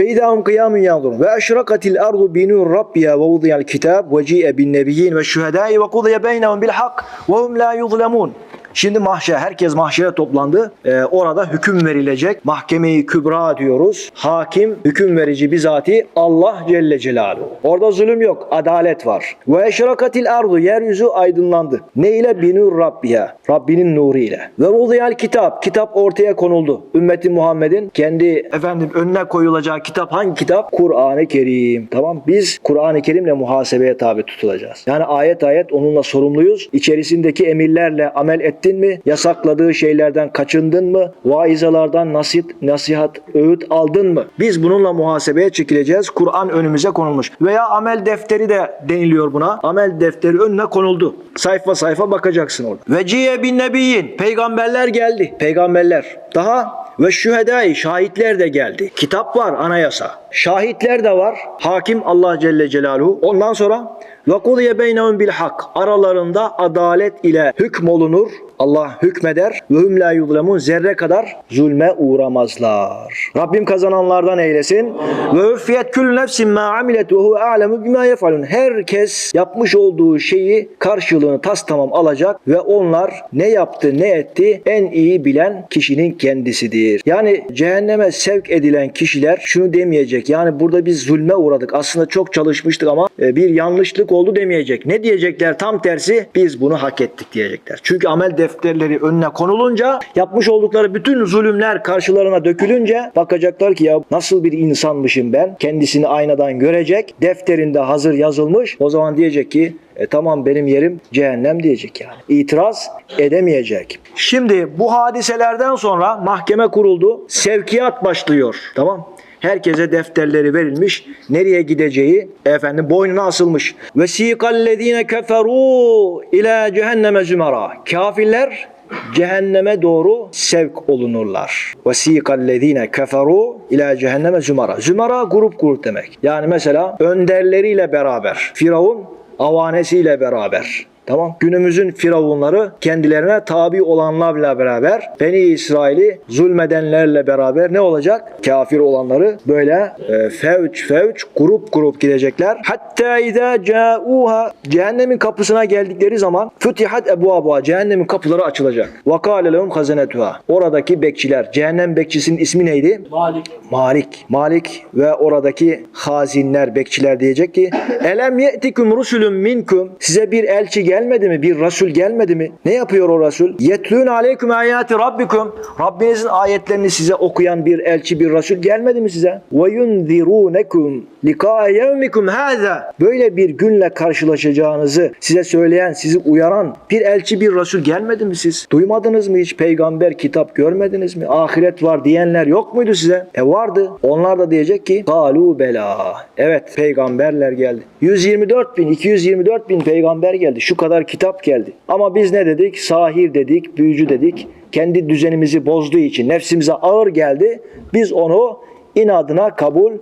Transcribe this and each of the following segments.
فَاِذَا هُمْ قِيَامٌ يَنْظُرُونَ. وَاَشْرَقَتِ الْأَرْضُ بِنُورِ رَبِّهَا وَوُضِيَ الْكِتَابُ وَجِيءَ بِالنَّبِيِّينَ وَالشُّهَدَاءِ وَقُضِيَ بَيْنَهُمْ بِالْحَقِّ وَهُمْ لَا يُظْلَمُونَ. Şimdi mahşer, herkes mahşere toplandı. Ee, orada hüküm verilecek. Mahkemeyi kübra diyoruz. Hakim, hüküm verici bizati Allah Celle Celaluhu. Orada zulüm yok, adalet var. Ve eşrakatil ardu, yeryüzü aydınlandı. Ne ile? Binur Rabbiha, Rabbinin nuru ile. Ve vudiyal kitap, kitap ortaya konuldu. Ümmeti Muhammed'in kendi efendim önüne koyulacağı kitap hangi kitap? Kur'an-ı Kerim. Tamam Biz Kur'an-ı Kerim'le muhasebeye tabi tutulacağız. Yani ayet ayet onunla sorumluyuz. İçerisindeki emirlerle amel ettin mi? Yasakladığı şeylerden kaçındın mı? Vaizalardan nasit, nasihat, öğüt aldın mı? Biz bununla muhasebeye çekileceğiz. Kur'an önümüze konulmuş. Veya amel defteri de deniliyor buna. Amel defteri önüne konuldu. Sayfa sayfa bakacaksın orada. Ve ciye bin nebiyyin. Peygamberler geldi. Peygamberler. Daha ve şühedai şahitler de geldi. Kitap var, anayasa. Şahitler de var. Hakim Allah Celle Celaluhu. Ondan sonra ve kudiye beynehum bil hak. Aralarında adalet ile hükmolunur. Allah hükmeder. Ve hum la yuzlemun. Zerre kadar zulme uğramazlar. Rabbim kazananlardan eylesin. Ve üffiyet kül nefsin ma amilet ve huve a'lemu bima yefalun. Herkes yapmış olduğu şeyi karşılığını tas tamam alacak ve onlar ne yaptı ne etti en iyi bilen kişinin kendisidir. Yani cehenneme sevk edilen kişiler şunu demeyecek. Yani burada biz zulme uğradık. Aslında çok çalışmıştık ama e, bir yanlışlık oldu demeyecek. Ne diyecekler? Tam tersi biz bunu hak ettik diyecekler. Çünkü amel defterleri önüne konulunca yapmış oldukları bütün zulümler karşılarına dökülünce bakacaklar ki ya nasıl bir insanmışım ben. Kendisini aynadan görecek. Defterinde hazır yazılmış. O zaman diyecek ki e tamam benim yerim cehennem diyecek yani. İtiraz edemeyecek. Şimdi bu hadiselerden sonra mahkeme kuruldu. Sevkiyat başlıyor. Tamam. Herkese defterleri verilmiş. Nereye gideceği efendim boynuna asılmış. Ve sikallezine keferu ila cehenneme zümera. Kafirler cehenneme doğru sevk olunurlar. Ve sikallezine keferu ila cehenneme zümera. Zümera grup grup demek. Yani mesela önderleriyle beraber. Firavun avanesiyle beraber. Tamam. Günümüzün firavunları kendilerine tabi olanlarla beraber Beni İsrail'i zulmedenlerle beraber ne olacak? Kafir olanları böyle e, fevç fevç grup grup gidecekler. Hatta izâ câûhâ cehennemin kapısına geldikleri zaman fütihat ebvâbuha cehennemin kapıları açılacak. Ve kâle lehum hazanetuha. Oradaki bekçiler. Cehennem bekçisinin ismi neydi? Malik. Malik. Malik ve oradaki hazinler, bekçiler diyecek ki Elem ye'tikum rusulun minkum Size bir elçi gelmedi mi? Bir Resul gelmedi mi? Ne yapıyor o Resul? Yetlûn aleyküm ayati rabbikum Rabbinizin ayetlerini size okuyan bir elçi, bir Resul gelmedi mi size? Ve yunzirûnekum likâ yevmikum hâzâ Böyle bir günle karşılaşacağınızı size söyleyen, sizi uyaran bir elçi, bir Resul gelmedi mi siz? Duymadınız mı hiç? Peygamber, kitap görmediniz mi? Ahiret var diyenler yok muydu size? E vardı. Onlar da diyecek ki kalu bela. Evet peygamberler geldi. 124 bin, 224 bin peygamber geldi. Şu kadar kitap geldi. Ama biz ne dedik? Sahir dedik, büyücü dedik. Kendi düzenimizi bozduğu için nefsimize ağır geldi. Biz onu inadına kabul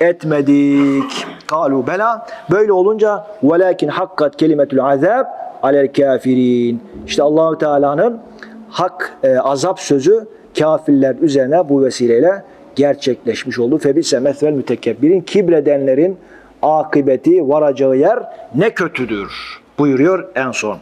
etmedik. Kalu bela. Böyle olunca velakin hakkat kelimetul azab alel kafirin. İşte Allahu Teala'nın hak e, azap sözü kafirler üzerine bu vesileyle gerçekleşmiş oldu. Febise mesvel mütekebbirin kibredenlerin akıbeti varacağı yer ne kötüdür buyuruyor en son.